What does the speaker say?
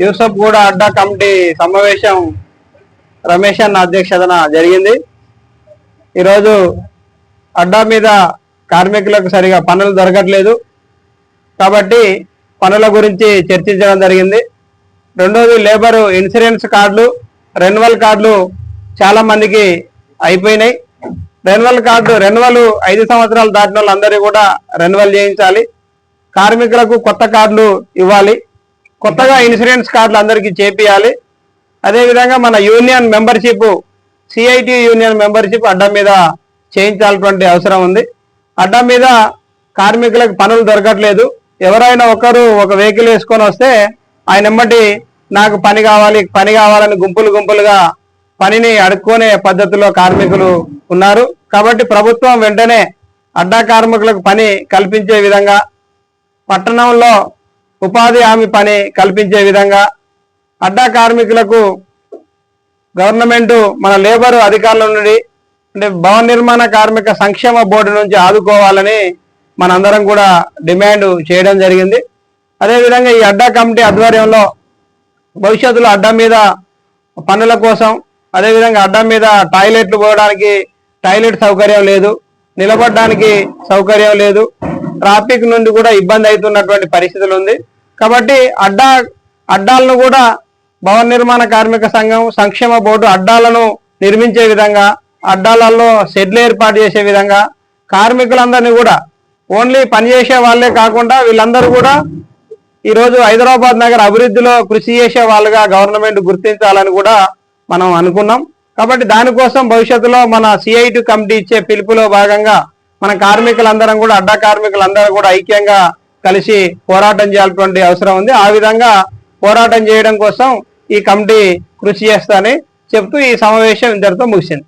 యూసఫ్ కూడా అడ్డా కమిటీ సమావేశం రమేష్ అన్న అధ్యక్షతన జరిగింది. ఈరోజు అడ్డా మీద కార్మికులకు సరిగా పనులు దొరకట్లేదు. కాబట్టి పనుల గురించి చర్చించడం జరిగింది. రెండోది లేబర్ ఇన్సూరెన్స్ కార్డులు రెన్యువల్ కార్డులు చాలా మందికి అయిపోయినాయి. రెన్యువల్ కార్డు రెన్యువల్ ఐదు సంవత్సరాలు దాటిన వాళ్ళందరూ కూడా రెన్యువల్ చేయించాలి. కార్మికులకు కొత్త కార్డులు ఇవ్వాలి. కొత్తగా ఇన్సూరెన్స్ కార్డులు అందరికీ చేపియాలి. అదేవిధంగా మన union membership CIT union membership అడ్డా మీద చేయించాల్సినటువంటి అవసరం ఉంది. అడ్డా మీద కార్మికులకు పనులు దొరకట్లేదు. ఎవరైనా ఒకరు ఒక వెహికల్ వేసుకొని వస్తే ఆయన ఎమ్మటి నాకు పని కావాలి పని కావాలని గుంపులు గుంపులుగా పనిని అడుక్కునే పద్ధతిలో కార్మికులు ఉన్నారు. కాబట్టి ప్రభుత్వం వెంటనే అడ్డా కార్మికులకు పని కల్పించే విధంగా పట్టణంలో ఉపాధి హామీ పని కల్పించే విధంగా అడ్డా కార్మికులకు గవర్నమెంట్ మన లేబర్ అధికారుల నుండి అంటే భవన నిర్మాణ కార్మిక సంక్షేమ బోర్డు నుంచి ఆదుకోవాలని మనందరం కూడా డిమాండ్ చేయడం జరిగింది. అదేవిధంగా ఈ అడ్డా కమిటీ ఆధ్వర్యంలో భవిష్యత్తులో అడ్డా మీద పనుల కోసం అదేవిధంగా అడ్డం మీద టాయిలెట్లు పోవడానికి టాయిలెట్ సౌకర్యం లేదు నిలబడడానికి సౌకర్యం లేదు ట్రాఫిక్ నుండి కూడా ఇబ్బంది అవుతున్నటువంటి పరిస్థితులు ఉంది. కాబట్టి అడ్డా అడ్డాలను కూడా భవన నిర్మాణ కార్మిక సంఘం సంక్షేమ బోర్డు అడ్డాలను నిర్మించే విధంగా అడ్డాలలో షెడ్లు ఏర్పాటు చేసే విధంగా కార్మికులందరినీ కూడా ఓన్లీ పనిచేసే వాళ్ళే కాకుండా వీళ్ళందరూ కూడా ఈరోజు హైదరాబాద్ నగర అభివృద్ధిలో కృషి చేసే వాళ్ళుగా గవర్నమెంట్ గుర్తించాలని కూడా మనం అనుకున్నాం. కాబట్టి దానికోసం భవిష్యత్తులో మన సిఐటి కమిటీ ఇచ్చే పిలుపులో భాగంగా మన కార్మికులందరం కూడా అడ్డా కార్మికులందరూ కూడా ఐక్యంగా కలిసి పోరాటం చేయాల్సినటువంటి అవసరం ఉంది. ఆ విధంగా పోరాటం చేయడం కోసం ఈ కమిటీ కృషి చేస్తానని చెప్తూ ఈ సమావేశం ఇద్దరితో ముగిసింది.